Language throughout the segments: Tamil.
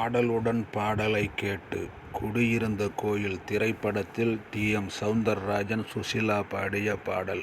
ஆடலுடன் பாடலை கேட்டு குடியிருந்த கோயில் திரைப்படத்தில் டி. எம். சௌந்தரராஜன் சுசீலா பாடிய பாடல்.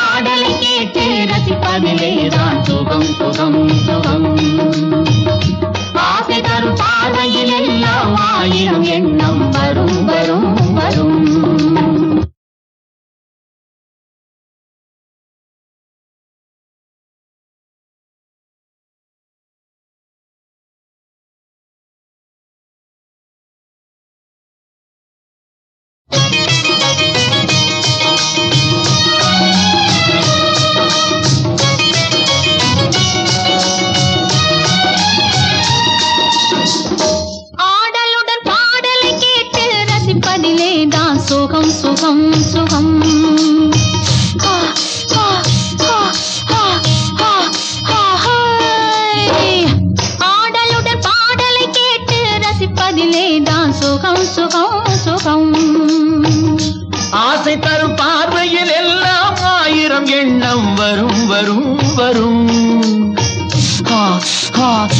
பாடலை கேட்டு ரசிப்பதிலே தான் சுகம் சுகம் சுகம் ஆசை தரும் பார்வையில் எல்லாம் ஆயிரம் எண்ணம் வரும் வரும் வரும் சுகம் சுகம் சுகம். ஆடலுடன் பாடலை கேட்டு ரசிப்பதிலே தான் சுகம் சுகம் சுகம். ஆசை தரும் பார்வையில் எல்லாம் ஆயிரம் எண்ணம் வரும் வரும் வரும். ஹா, ஹா.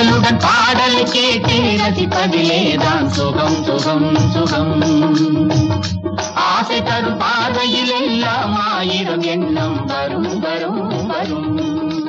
பாடலுடன் பாடலை கேட்டே ரசிப்பதிலேதான் சுகம் சுகம் சுகம் ஆசை தரும் பார்வையில் எல்லாம் ஆயிரம் எண்ணம் வரும் வரும் வரும்